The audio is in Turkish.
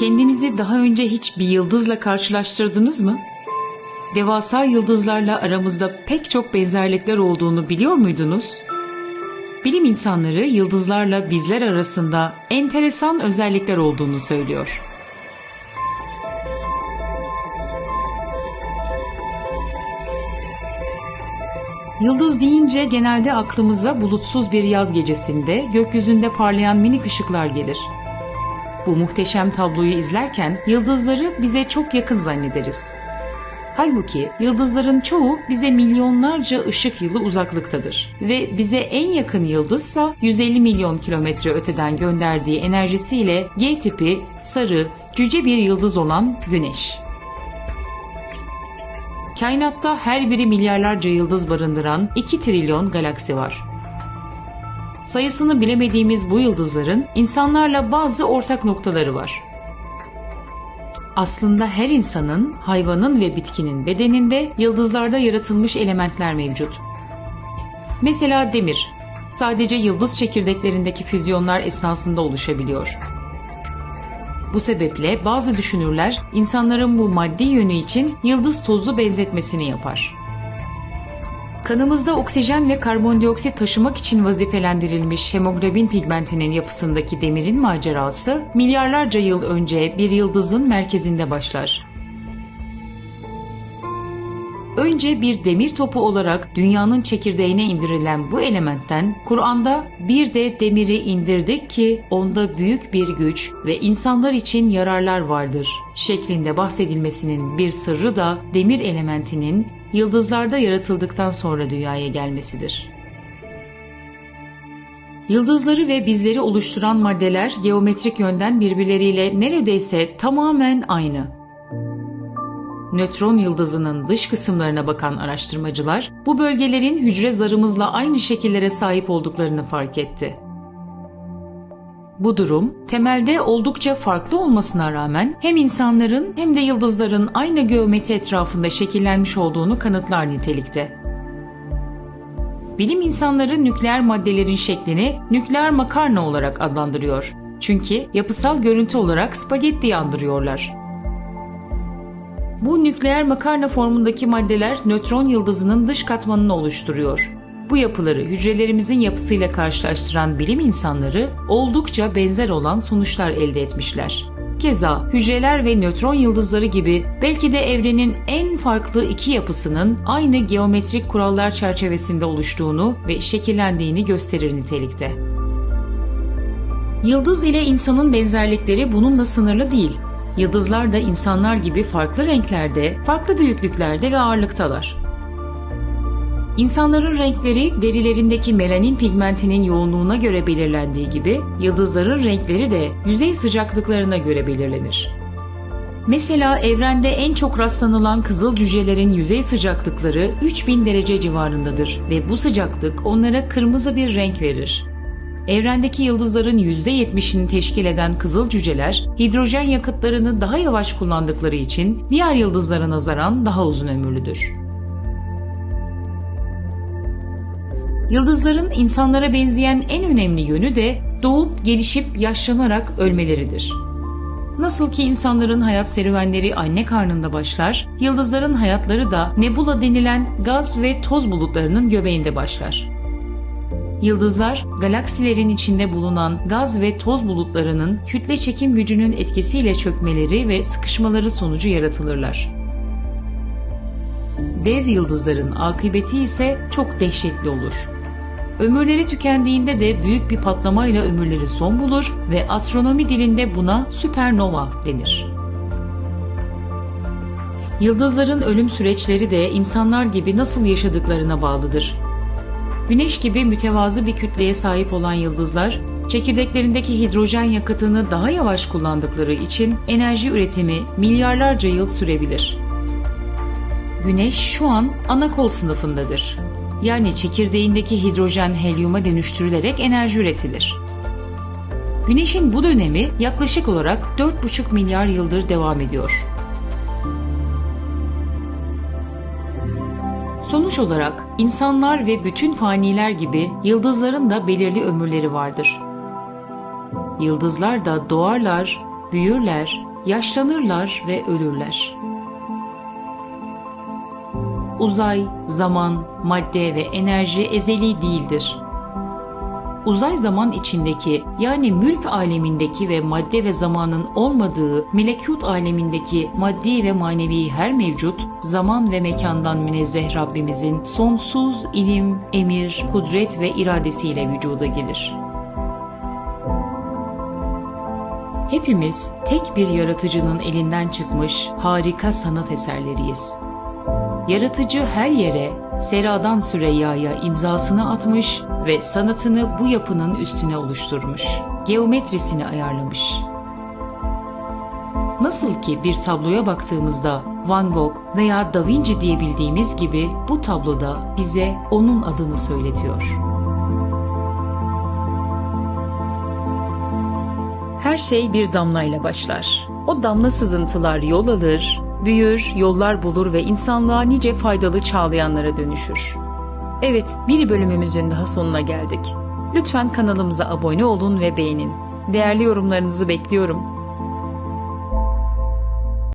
Kendinizi daha önce hiç bir yıldızla karşılaştırdınız mı? Devasa yıldızlarla aramızda pek çok benzerlikler olduğunu biliyor muydunuz? Bilim insanları yıldızlarla bizler arasında enteresan özellikler olduğunu söylüyor. Yıldız deyince genelde aklımıza bulutsuz bir yaz gecesinde gökyüzünde parlayan minik ışıklar gelir. Bu muhteşem tabloyu izlerken yıldızları bize çok yakın zannederiz. Halbuki yıldızların çoğu bize milyonlarca ışık yılı uzaklıktadır ve bize en yakın yıldızsa 150 milyon kilometre öteden gönderdiği enerjisiyle G tipi sarı cüce bir yıldız olan Güneş. Kainatta her biri milyarlarca yıldız barındıran 2 trilyon galaksi var. Sayısını bilemediğimiz bu yıldızların insanlarla bazı ortak noktaları var. Aslında her insanın, hayvanın ve bitkinin bedeninde yıldızlarda yaratılmış elementler mevcut. Mesela demir, sadece yıldız çekirdeklerindeki füzyonlar esnasında oluşabiliyor. Bu sebeple bazı düşünürler insanların bu maddi yönü için yıldız tozu benzetmesini yapar. Kanımızda oksijen ve karbondioksit taşımak için vazifelendirilmiş hemoglobin pigmentinin yapısındaki demirin macerası milyarlarca yıl önce bir yıldızın merkezinde başlar. Önce bir demir topu olarak dünyanın çekirdeğine indirilen bu elementten Kur'an'da bir de demiri indirdik ki onda büyük bir güç ve insanlar için yararlar vardır şeklinde bahsedilmesinin bir sırrı da demir elementinin yıldızlarda yaratıldıktan sonra dünyaya gelmesidir. Yıldızları ve bizleri oluşturan maddeler geometrik yönden birbirleriyle neredeyse tamamen aynı nötron yıldızının dış kısımlarına bakan araştırmacılar bu bölgelerin hücre zarımızla aynı şekillere sahip olduklarını fark etti. Bu durum temelde oldukça farklı olmasına rağmen hem insanların hem de yıldızların aynı geometri etrafında şekillenmiş olduğunu kanıtlar nitelikte. Bilim insanları nükleer maddelerin şeklini nükleer makarna olarak adlandırıyor. Çünkü yapısal görüntü olarak spagetti andırıyorlar. Bu nükleer makarna formundaki maddeler nötron yıldızının dış katmanını oluşturuyor. Bu yapıları hücrelerimizin yapısıyla karşılaştıran bilim insanları oldukça benzer olan sonuçlar elde etmişler. Keza hücreler ve nötron yıldızları gibi belki de evrenin en farklı iki yapısının aynı geometrik kurallar çerçevesinde oluştuğunu ve şekillendiğini gösterir nitelikte. Yıldız ile insanın benzerlikleri bununla sınırlı değil. Yıldızlar da insanlar gibi farklı renklerde, farklı büyüklüklerde ve ağırlıktalar. İnsanların renkleri derilerindeki melanin pigmentinin yoğunluğuna göre belirlendiği gibi yıldızların renkleri de yüzey sıcaklıklarına göre belirlenir. Mesela evrende en çok rastlanılan kızıl cücelerin yüzey sıcaklıkları 3000 derece civarındadır ve bu sıcaklık onlara kırmızı bir renk verir. Evrendeki yıldızların %70'ini teşkil eden kızıl cüceler, hidrojen yakıtlarını daha yavaş kullandıkları için diğer yıldızlara nazaran daha uzun ömürlüdür. Yıldızların insanlara benzeyen en önemli yönü de doğup gelişip yaşlanarak ölmeleridir. Nasıl ki insanların hayat serüvenleri anne karnında başlar, yıldızların hayatları da nebula denilen gaz ve toz bulutlarının göbeğinde başlar. Yıldızlar, galaksilerin içinde bulunan gaz ve toz bulutlarının kütle çekim gücünün etkisiyle çökmeleri ve sıkışmaları sonucu yaratılırlar. Dev yıldızların akıbeti ise çok dehşetli olur. Ömürleri tükendiğinde de büyük bir patlamayla ömürleri son bulur ve astronomi dilinde buna süpernova denir. Yıldızların ölüm süreçleri de insanlar gibi nasıl yaşadıklarına bağlıdır. Güneş gibi mütevazı bir kütleye sahip olan yıldızlar, çekirdeklerindeki hidrojen yakıtını daha yavaş kullandıkları için enerji üretimi milyarlarca yıl sürebilir. Güneş şu an ana kol sınıfındadır. Yani çekirdeğindeki hidrojen helyuma dönüştürülerek enerji üretilir. Güneşin bu dönemi yaklaşık olarak 4,5 milyar yıldır devam ediyor. Sonuç olarak insanlar ve bütün faniler gibi yıldızların da belirli ömürleri vardır. Yıldızlar da doğarlar, büyürler, yaşlanırlar ve ölürler. Uzay, zaman, madde ve enerji ezeli değildir. Uzay zaman içindeki yani mülk alemindeki ve madde ve zamanın olmadığı melekut alemindeki maddi ve manevi her mevcut zaman ve mekandan münezzeh Rabbimizin sonsuz ilim, emir, kudret ve iradesiyle vücuda gelir. Hepimiz tek bir yaratıcının elinden çıkmış harika sanat eserleriyiz. Yaratıcı her yere, Sera'dan Süreyya'ya imzasını atmış ve sanatını bu yapının üstüne oluşturmuş. Geometrisini ayarlamış. Nasıl ki bir tabloya baktığımızda Van Gogh veya Da Vinci diyebildiğimiz gibi bu tabloda bize onun adını söyletiyor. Her şey bir damlayla başlar. O damla sızıntılar yol alır, büyür, yollar bulur ve insanlığa nice faydalı çağlayanlara dönüşür. Evet, bir bölümümüzün daha sonuna geldik. Lütfen kanalımıza abone olun ve beğenin. Değerli yorumlarınızı bekliyorum.